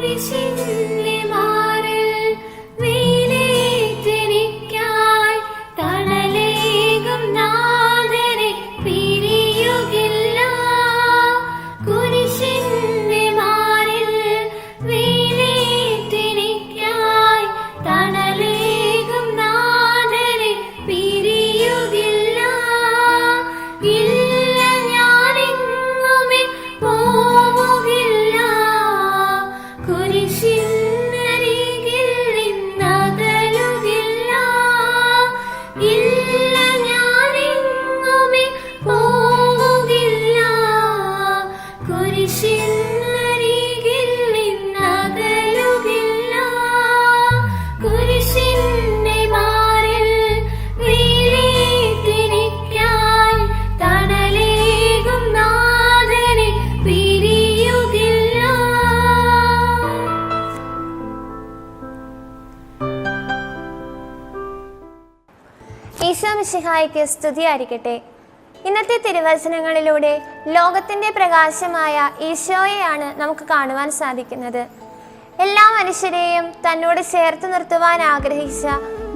的情 ഈശോ മിശിഹായ്ക്ക് സ്തുതിയായിരിക്കട്ടെ. ഇന്നത്തെ തിരുവചനങ്ങളിലൂടെ ലോകത്തിന്റെ പ്രകാശമായ ഈശോയെയാണ് നമുക്ക് കാണുവാൻ സാധിക്കുന്നത്. എല്ലാ മനുഷ്യരെയും തന്നോട് ചേർത്ത് നിർത്തുവാൻ ആഗ്രഹിച്ച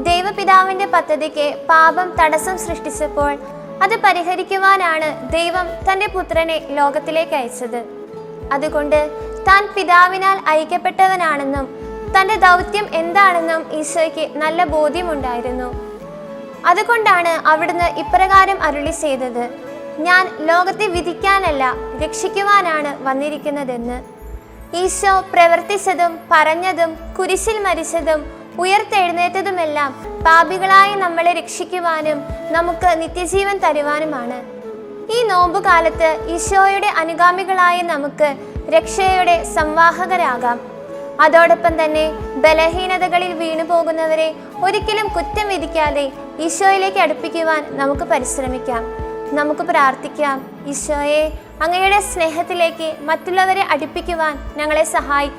ദൈവപിതാവിന്റെ പദ്ധതിക്ക് പാപം തടസ്സം സൃഷ്ടിച്ചപ്പോൾ അത് പരിഹരിക്കുവാനാണ് ദൈവം തന്റെ പുത്രനെ ലോകത്തിലേക്ക് അയച്ചത്. അതുകൊണ്ട് താൻ പിതാവിനാൽ ഐക്യപ്പെട്ടവനാണെന്നും തന്റെ ദൗത്യം എന്താണെന്നും ഈശോയ്ക്ക് നല്ല ബോധ്യമുണ്ടായിരുന്നു. അതുകൊണ്ടാണ് അവിടുന്ന് ഇപ്രകാരം അരുളി ചെയ്തത്. ഞാൻ ലോകത്തെ വിധിക്കാനല്ല രക്ഷിക്കുവാനാണ് വന്നിരിക്കുന്നതെന്ന്. ഈശോ പ്രവർത്തിച്ചതും പറഞ്ഞതും കുരിശിൽ മരിച്ചതും ഉയർത്തെഴുന്നേറ്റതുമെല്ലാം പാപികളായ നമ്മളെ രക്ഷിക്കുവാനും നമുക്ക് നിത്യജീവൻ തരുവാനുമാണ്. ഈ നോമ്പുകാലത്ത് ഈശോയുടെ അനുഗാമികളായ നമുക്ക് രക്ഷയുടെ സംവാഹകരാകാം. അതോടൊപ്പം തന്നെ ബലഹീനതകളിൽ വീണുപോകുന്നവരെ ഒരിക്കലും കുറ്റം വിധിക്കാതെ ഈശോയിലേക്ക് അടുപ്പിക്കുവാൻ നമുക്ക് പരിശ്രമിക്കാം. നമുക്ക് പ്രാർത്ഥിക്കാം ഈശോയെ അങ്ങയുടെ സ്നേഹത്തിലേക്ക് മറ്റുള്ളവരെ അടുപ്പിക്കുവാൻ ഞങ്ങളെ സഹായിക്കണം